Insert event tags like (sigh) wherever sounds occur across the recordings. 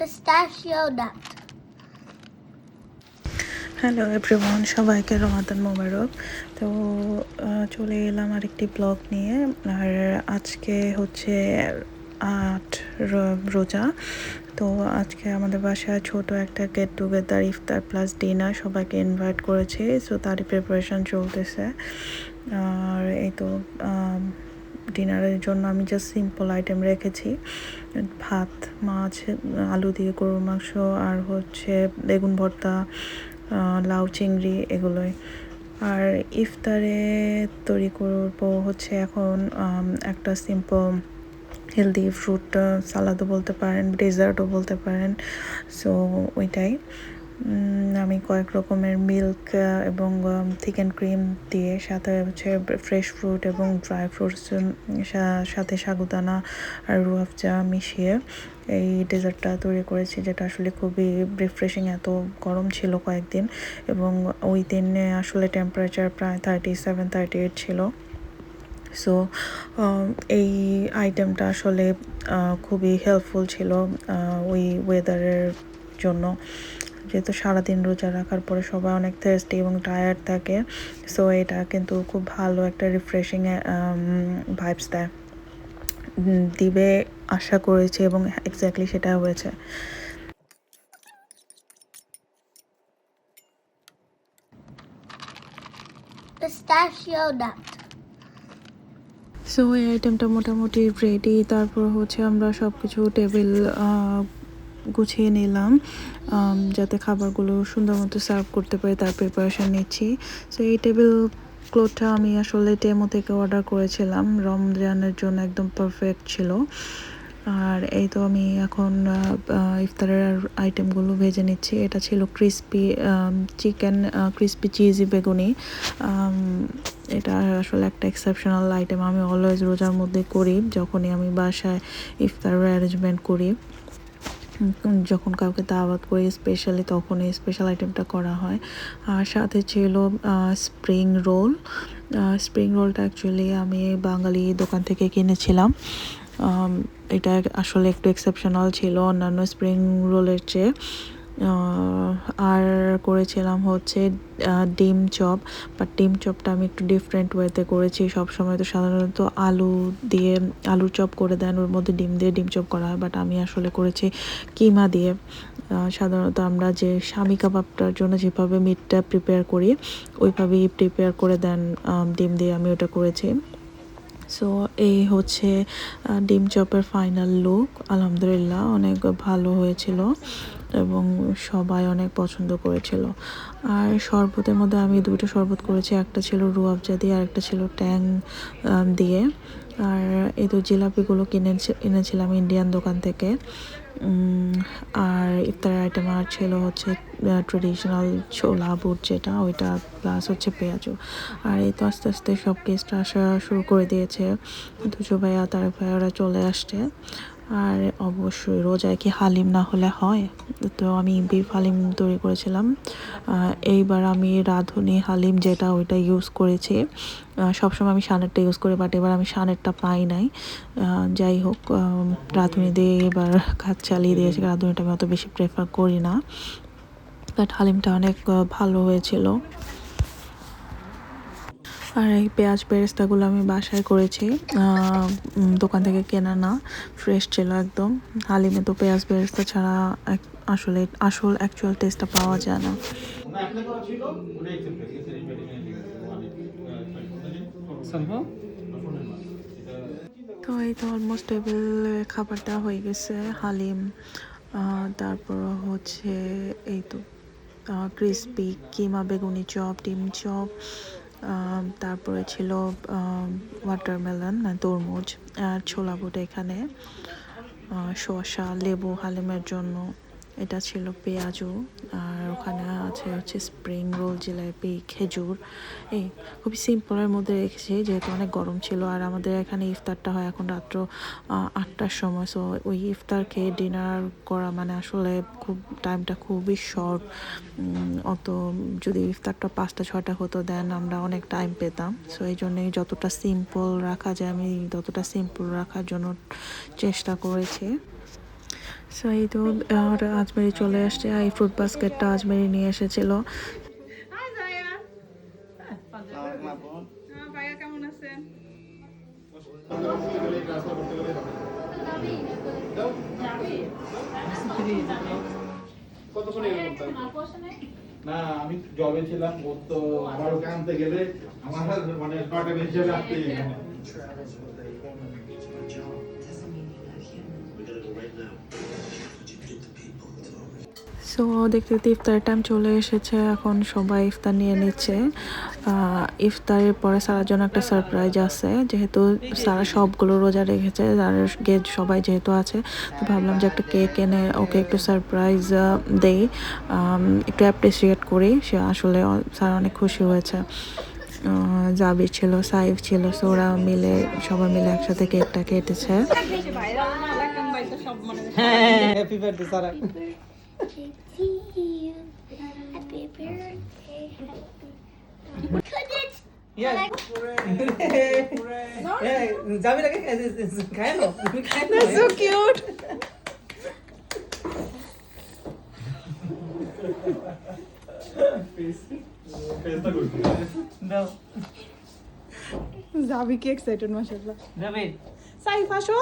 pistachio nut. Hello everyone সবাইকে রমাদান মোবারক। তো চলে এলাম আরেকটি ব্লগ নিয়ে। আর আজকে হচ্ছে আট রোজা। তো, আজকে আমাদের বাসায় ছোট একটা গেট টুগেদার ইফতার প্লাস ডিনার সবাইকে ইনভাইট করেছি। সো তারই প্রিপারেশন চলতেছে। আর এই তো ডিনারের জন্য আমি জাস্ট সিম্পল আইটেম রেখেছি। ভাত, মাছ, আলু দিয়ে গরুর মাংস আর হচ্ছে বেগুন ভর্তা লাউ, চিংড়ি এগুলোই। আর ইফতারে তৈরি করব হচ্ছে এখন একটা সিম্পল হেলদি ফ্রুট সালাদও বলতে পারেন ডেজার্টও বলতে পারেন। সো ওইটাই। আমি কয়েক রকমের মিল্ক এবং অ্যান্ড ক্রিম দিয়ে সাথে হচ্ছে ফ্রেশ ফ্রুট এবং ড্রাই ফ্রুটস সাথে সাগুদানা আর রুয়াফজা মিশিয়ে এই ডেজার্টটা তৈরি করেছি, যেটা আসলে খুবই রিফ্রেশিং এত গরম ছিল কয়েকদিন এবং ওই দিনে আসলে টেম্পারেচার প্রায় থার্টি সেভেন থার্টি এইট ছিল সো এই আইটেমটা আসলে খুবই হেল্পফুল ছিল ওই ওয়েদারের জন্য। যেহেতু সারাদিন রোজা রাখার পরে সবাই অনেক থেস্টি এবং টায়ার্ড থাকে সো এটা কিন্তু খুব ভালো একটা রিফ্রেশিং ভাইবস দেয় দিবে আশা করেছি এবং এক্স্যাক্টলি সেটা হয়েছে Pistachio nut. সো এই আইটেমটা মোটামুটি রেডি তারপর হচ্ছে আমরা সব কিছু টেবিল গুছিয়ে নিলাম যাতে খাবারগুলো সুন্দর মতো সার্ভ করতে পারি, তার প্রিপারেশন নিচ্ছি। সো এই টেবিল ক্লোথটা আমি আসলে টেমো থেকে অর্ডার করেছিলাম। রমজানের জন্য একদম পারফেক্ট ছিল। আর এই তো আমি এখন ইফতারের আইটেমগুলো ভেজে নিচ্ছি। এটা ছিল ক্রিসপি চিকেন ক্রিসপি চিজি বেগুনি। এটা আসলে একটা এক্সেপশনাল আইটেম আমি অলওয়েজ রোজার মধ্যে করি, যখনই আমি বাসায় ইফতারের অ্যারেঞ্জমেন্ট করি। যখন কাউকে দাওয়াত করি স্পেশালি তখন এই স্পেশাল আইটেমটা করা হয়। আর সাথে ছিল স্প্রিং রোল স্প্রিং রোলটা অ্যাকচুয়ালি আমি বাঙালি দোকান থেকে কিনেছিলাম। এটা আসলে একটু এক্সেপশনাল ছিল, অন্যান্য স্প্রিং রোলের চেয়ে। আর করেছিলাম হচ্ছে ডিম চপ বাট ডিম চপটা আমি একটু ডিফারেন্ট ওয়েতে করেছি। সবসময় তো সাধারণত আলু দিয়ে আলুর চপ করে দেন, ওর মধ্যে ডিম দিয়ে ডিম চপ করা হয় বাট আমি আসলে করেছি কিমা দিয়ে। সাধারণত আমরা যে স্বামী কাবাবটার জন্য যেভাবে মিটটা প্রিপেয়ার করি, ওইভাবেই প্রিপেয়ার করে দেন ডিম দিয়ে আমি ওটা করেছি। সো এই হচ্ছে ডিম চপের ফাইনাল লুক আলহামদুলিল্লাহ, অনেক ভালো হয়েছিল এবং সবাই অনেক পছন্দ করেছিল। আর শরবতের মধ্যে আমি দুটো শরবত করেছি, একটা ছিল রুয়াবজা দিয়ে আর একটা ছিল ট্যাং দিয়ে। আর এই তো জিলাপিগুলো কিনে এনেছিলাম ইন্ডিয়ান দোকান থেকে। ইফতার আইটেম আর ছিল হচ্ছে ট্রেডিশনাল ছোলা বুট যেটা ওইটা প্লাস হচ্ছে পেঁয়াজু আর এই তো আস্তে আস্তে সব গেস্ট আসা শুরু করে দিয়েছে। দুজো ভাইয়া তার ভাইয়ারা চলে আসছে। আর অবশ্যই রোজায় কি হালিম না হলে হয়? তো আমি বিফ হালিম তৈরি করেছিলাম। এইবার আমি রাঁধুনি হালিম যেটা ওইটা ইউজ করেছি। সবসময় আমি সানেরটা ইউজ করি বাট এবার আমি সানেরটা পাই নাই। যাই হোক রাঁধুনি দিয়ে এবার কাজ চালিয়ে দিয়েছি। রাঁধুনিটা আমি অত বেশি প্রেফার করি না। বাট হালিমটা অনেক ভালো হয়েছিল। আর এই পেঁয়াজ বেরেস্তাগুলো আমি বাসায় করেছি। দোকান থেকে কেনা না ফ্রেশ ছিল একদম। হালিমে তো পেঁয়াজ বেরেস্তা ছাড়া আসলে আসল অ্যাকচুয়াল টেস্টটা পাওয়া যায় না। তো এই তো অলমোস্ট টেবিল খাবারটা হয়ে গেছে হালিম তারপর হচ্ছে এই তো ক্রিসপি কিমা বেগুনি চপ ডিম চপ তারপরে ছিল ওয়াটারমেলন তরমুজ আর ছোলা বুট এখানে। শসা লেবু হালিমের জন্য। এটা ছিল পেঁয়াজু, আর ওখানে আছে হচ্ছে স্প্রিং রোল জিলাপি, খেজুর। এই খুবই সিম্পলের মধ্যে রেখেছি, যেহেতু অনেক গরম ছিল, আর আমাদের এখানে ইফতারটা হয় এখন রাত্র আটটার সময়। সো ওই ইফতার খেয়ে ডিনার করা মানে আসলে খুব টাইমটা খুবই শর্ট অত যদি ইফতারটা পাঁচটা ছটা হতো দেন আমরা অনেক টাইম পেতাম। সো এই জন্যই যতটা সিম্পল রাখা যায়, আমি ততটা সিম্পল রাখার জন্য চেষ্টা করেছি। সো এই আর আজমেরি চলে আসছে। আর এই ফ্রুট বাস্কেটটা আজমেরি নিয়ে এসেছিল। হাই জায়া হ্যাঁ ভাইয়া কেমন আছেন? না আমি জবে ছিলাম ওর তো ওকে আনতে গেলে আমার মানে কটা হিসেবে আসতে সো দেখতে দেখতে ইফতারের টাইম চলে এসেছে। এখন সবাই ইফতার নিয়ে নিচ্ছে। ইফতারের পরে সারার জন্য একটা সারপ্রাইজ আছে। যেহেতু সারা সবগুলো রোজা রেখেছে, আর গেট সবাই যেহেতু আছে, তো ভাবলাম যে একটা কেক এনে ওকে একটু সারপ্রাইজ দেই। একটু অ্যাপ্রিসিয়েট করি। সে আসলে স্যার অনেক খুশি হয়েছে। জাবির ছিল, সাইফ ছিল সোরা মিলে, সবাই মিলে একসাথে কেকটা কেটেছে। Happy birthday Sara. To you. Happy birthday. Could it? Yeah যাবি নাকি খায় নো খায় নো সো কিউট দাও যাবি কি এক্সাইটেড মাশাআল্লাহ যাবি সাইফ আসো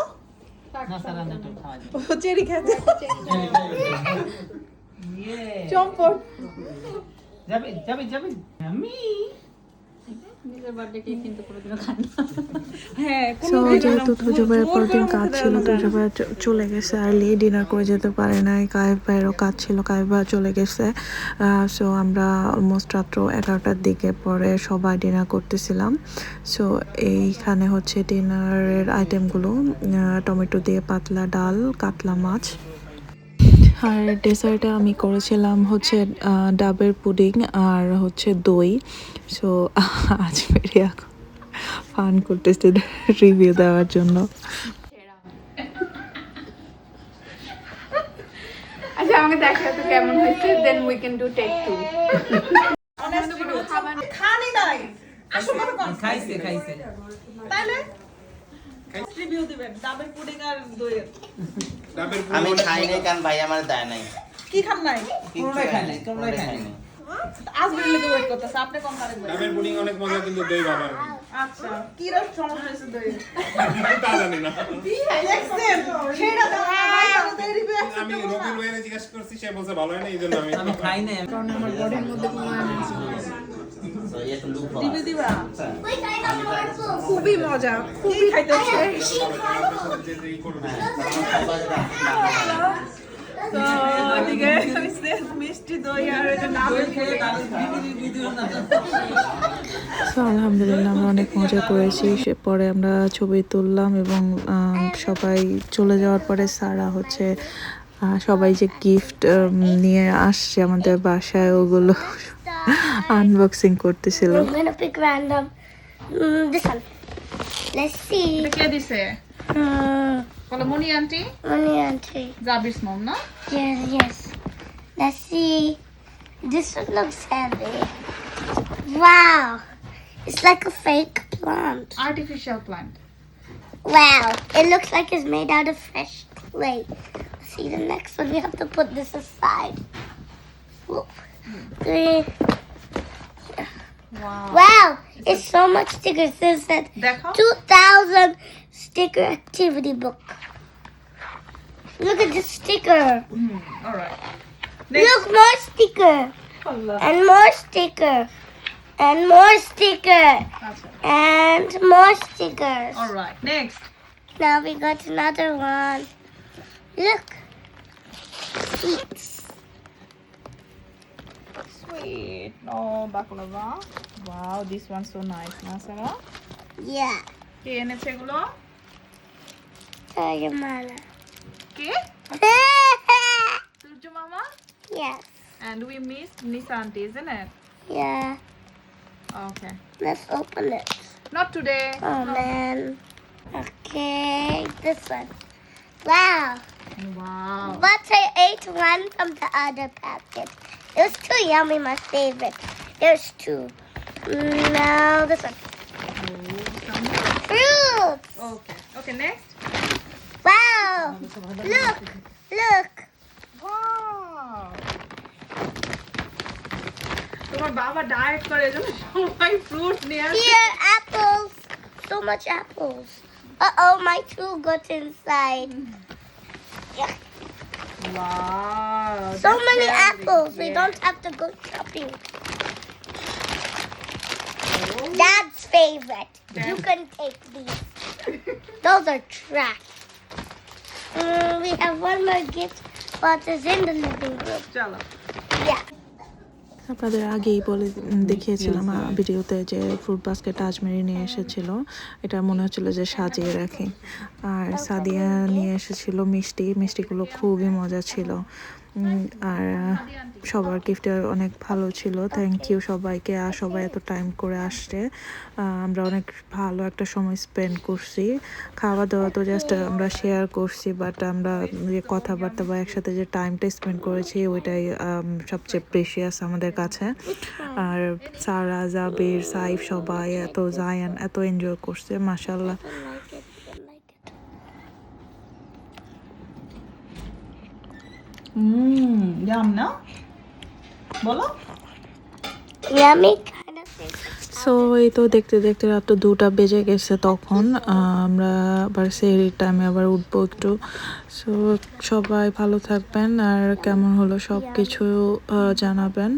না সারা না তো খাওয়া ও চেরি খেতে ইয়ে চম্পট যাবি যাবি যাবি আমি সো যেহেতু তুজো ভাইয়ের দিন কাজ ছিল তুজো চলে গেছে আর্লি ডিনার করে যেতে পারে নাই কায়েব ভাইয়েরও কাজ ছিল কায়েব ভাই চলে গেছে। সো আমরা অলমোস্ট রাত্র এগারোটার দিকে পরে সবাই ডিনার করতেছিলাম। সো এইখানে হচ্ছে ডিনারের আইটেমগুলো টমেটো দিয়ে পাতলা ডাল কাতলা মাছ। আর ডেসার্টে আমি করেছিলাম হচ্ছে ডাবের পুডিং আর হচ্ছে দই। সো (laughs) আজ মেরে এখন ফান করতেছে রিভিউ দেওয়ার জন্য। আচ্ছা আমাকে দেখা তো কেমন হয়েছে? Then we can do take two খানি নাই। আসো কথা কন। খাইছে খাইছে। তাহলে আমি খাই নাই কারণ ভাই আমার দেয় নাই। কি খান নাই? খাই নাই খাই নাই। আমি রবির জিজ্ঞাসা করছি সে বলছে ভালো হয় না এই জন্য আমি খাই না কারণ আমার বডির মধ্যে কোনো দিবা. খুবই মজা খুবই খাইতে তো মিষ্টি দই আর আলহামদুলিল্লাহ আমরা অনেক মজা করেছি। সে পরে আমরা ছবি তুললাম এবং সবাই চলে যাওয়ার পরে সারা হচ্ছে সবাই যে গিফট নিয়ে আসছে আমাদের বাসায় ওগুলো (gasps) আনবক্সিং করতেছিল I'm gonna pick random. Mm, this one. Let's see. এটা কে দিছে Uh, বলো মনি আন্টি money auntie. জাবিস মম না Yes, yes. Let's see. This one looks heavy. Wow. It's like a fake plant. Artificial plant Wow. It looks like it's made out of fresh clay. See the next one. We have to put this aside. Whoop. Three. Wow. Wow. It's, so much stickers. This that 2000 sticker activity book. Look at the sticker. Mm, all right. Next. Look, more sticker. And more sticker. And more sticker. And more stickers. All right. Next. Now we got another one. Look. Sweet O baklava wow this one so nice না সারা Yeah. কে এনেছে এগুলো Tell your mama. কে সূর্য মামা yes. and we missed Nisa auntie isn't it Yeah. okay Let's open it. not today Oh man. Okay. This one. Wow. wow But I ate one from the other packet. It's too yummy, my favorite. There's two. Now this one. Fruits. Okay. Okay, next. Wow. Look. Look. Wow. So my Baba করে এজন্য সবাই fruit fruits, আসে Here apples. So much apples. Uh-oh, my two got inside. Mm-hmm. Yeah. Wow. So many apples. We don't have to go shopping. Dad's favorite. You can take these. Those are trash. Mm, we have one more gift, but it's in the living room. চলো Yeah. আপনাদের আগেই বলে দেখিয়েছিলাম ভিডিওতে যে fruit basket Ajmeri নিয়ে এসেছিল। এটা মনে হচ্ছিল যে সাজিয়ে রাখি। আর সাদিয়া নিয়ে এসেছিল মিষ্টি। মিষ্টিগুলো খুবই মজা ছিল। আর সবার গিফটে অনেক ভালো ছিল। থ্যাংক ইউ সবাইকে, আর সবাই এত টাইম করে আসছে। আমরা অনেক ভালো একটা সময় স্পেন্ড করছি। খাওয়া দাওয়া তো জাস্ট আমরা শেয়ার করছি বাট আমরা যে কথাবার্তা বা একসাথে যে টাইমটা স্পেন্ড করেছি, ওইটাই সবচেয়ে প্রেশিয়াস আমাদের কাছে। আর সারা জাবির, সাইফ সবাই এত জায়ান এত এনজয় করছে মাসাল্লাহ হুম জাম না? বলো। Yummy kind of thing. So এই তো দেখতে দেখতে রাত তো দুটা বেজে গেছে তখন। আমরা আবার সেহরির টাইমে আবার উঠবো একটু। সো সবাই ভালো থাকবেন আর কেমন হলো সব কিছু জানাবেন।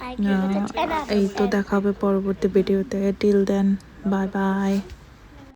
I give it a ah, 10 out of এই তো 10. দেখা হবে পরবর্তী ভিডিওতে টিল দেন বাই বাই